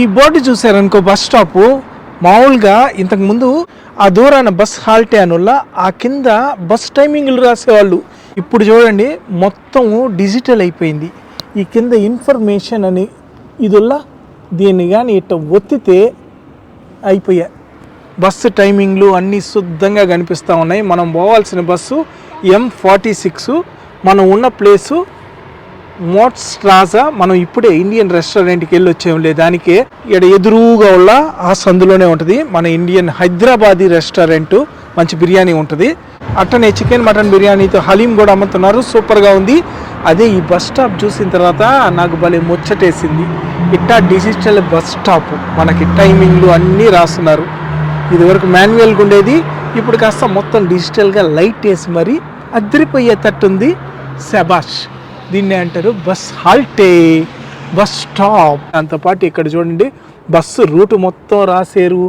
ఈ board చూసారనుకో bus stop. మామూలుగా ఇంతకుముందు ఆ దూరాన బస్ హాల్టే అనుల్ల ఆ కింద బస్ టైమింగ్లు రాసేవాళ్ళు. ఇప్పుడు చూడండి మొత్తం డిజిటల్ అయిపోయింది. ఈ కింద ఇన్ఫర్మేషన్ అని ఇదిలా దీన్ని కానీ ఇట్ట ఒత్తితే అయిపోయా. బస్సు టైమింగ్లు అన్నీ శుద్ధంగా కనిపిస్తూ ఉన్నాయి. మనం పోవాల్సిన బస్సు ఎం ఫార్టీ సిక్స్. మనం ఉన్న ప్లేసు మోట్స్ ప్లాజా మనం ఇప్పుడే ఇండియన్ రెస్టారెంట్కి వెళ్ళి వచ్చాంలే దానికే ఇక్కడ ఎదురుగా ఉన్న ఆ సందులోనే ఉంటుంది. మన ఇండియన్ హైదరాబాదీ రెస్టారెంట్. మంచి బిర్యానీ ఉంటుంది. అట్టనే చికెన్ మటన్ బిర్యానీతో హలీం కూడా అమ్ముతున్నారు. సూపర్గా ఉంది. అదే ఈ బస్ స్టాప్ చూసిన తర్వాత నాకు భలే ముచ్చటేసింది. ఇట్టా డిజిటల్ బస్ స్టాప్. మనకి టైమింగ్లు అన్నీ రాస్తున్నారు. ఇదివరకు మాన్యువల్గా ఉండేది. ఇప్పుడు కాస్త మొత్తం డిజిటల్గా లైట్ వేసి మరి అదిరిపోయేటట్టుంది శబాష్ దీన్ని అంటారు బస్ హాల్టే బస్ స్టాప్. దాంతోపాటు ఇక్కడ చూడండి బస్సు రూటు మొత్తం రాసేరు.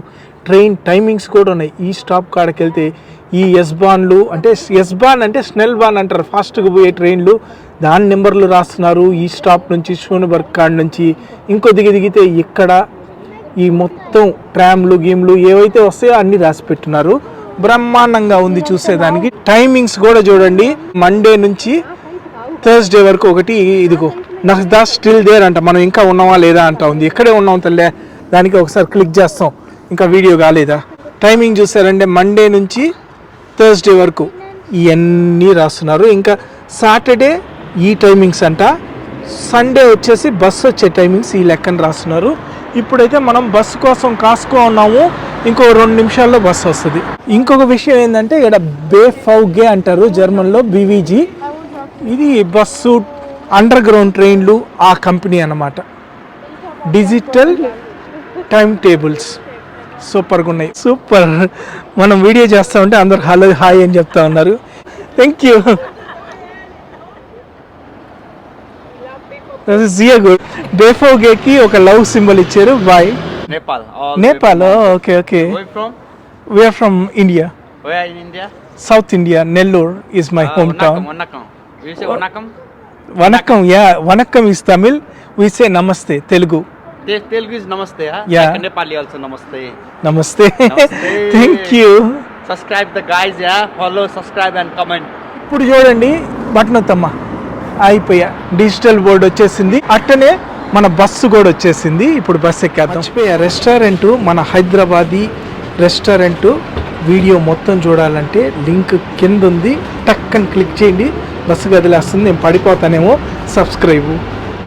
ట్రైన్ టైమింగ్స్ కూడా ఉన్నాయి. ఈ స్టాప్ కాడకి వెళ్తే ఈ ఎస్ బాన్లు అంటే ఎస్ బాన్ అంటే స్నెల్ బాన్ అంటారు. ఫాస్ట్గా పోయే ట్రైన్లు దాని నెంబర్లు రాస్తున్నారు. ఈ స్టాప్ నుంచి షూనబర్గ్ కాడ నుంచి ఇంకో దిగి దిగితే ఇక్కడ ఈ మొత్తం ట్రామ్లు గేమ్లు ఏవైతే వస్తాయో అన్నీ రాసి పెట్టున్నారు బ్రహ్మాండంగా ఉంది చూసేదానికి. టైమింగ్స్ కూడా చూడండి. మండే నుంచి థర్స్డే వరకు ఒకటి ఇదిగో నహ్దా స్టిల్ దేర్ అంట. మనం ఇంకా ఉన్నామా లేదా అంట ఉంది. ఇక్కడే ఉన్నాం తల్లే? దానికి ఒకసారి క్లిక్ చేస్తాం. ఇంకా వీడియో కాలేదా? టైమింగ్ చూసారంటే మండే నుంచి థర్స్డే వరకు ఇవన్నీ రాస్తున్నారు. ఇంకా సాటర్డే ఈ టైమింగ్స్ అంట. సండే వచ్చేసి బస్సు వచ్చే టైమింగ్స్ ఈ లెక్కన రాస్తున్నారు. ఇప్పుడైతే మనం బస్సు కోసం కాసుకో ఉన్నాము. ఇంకో రెండు నిమిషాల్లో బస్సు వస్తుంది. ఇంకొక విషయం ఏంటంటే ఇక్కడ బేఫౌగే అంటారు జర్మన్లో బీవీజీ ఇది బస్సు అండర్ గ్రౌండ్ ట్రైన్లు ఆ కంపెనీ అన్నమాట. డిజిటల్ టైం టేబుల్స్ సూపర్గా ఉన్నాయి సూపర్. మనం వీడియో చేస్తా ఉంటే అందరు హలో హాయ్ అని చెప్తా ఉన్నారు. థ్యాంక్ యూ జియా గుడ్ ఒక లవ్ సింబల్ ఇచ్చారు. Bye. All Nepal okay okay? We're from India? South India Nellore is my home town vanakkam yeah vanakkam is Tamil wise namaste Telugu Telugu is namaste yeah Nepali also namaste namaste thank you subscribe the guys yeah follow subscribe and comment ఇప్పుడు చూడండి button తమ్మ అయిపోయా. Digital board వచ్చేసింది. అట్టనే మన bus కూడా వచ్చేసింది. ఇప్పుడు bus ఎక్కేద్దాం. Restaurant మన హైదరాబాదీ రెస్టారెంట్ వీడియో మొత్తం చూడాలంటే లింక్ కింద ఉంది టక్కని క్లిక్ చేయండి. బస్సు గదిలేస్తుంది. నేను పడిపోతానేమో. సబ్స్క్రైబు.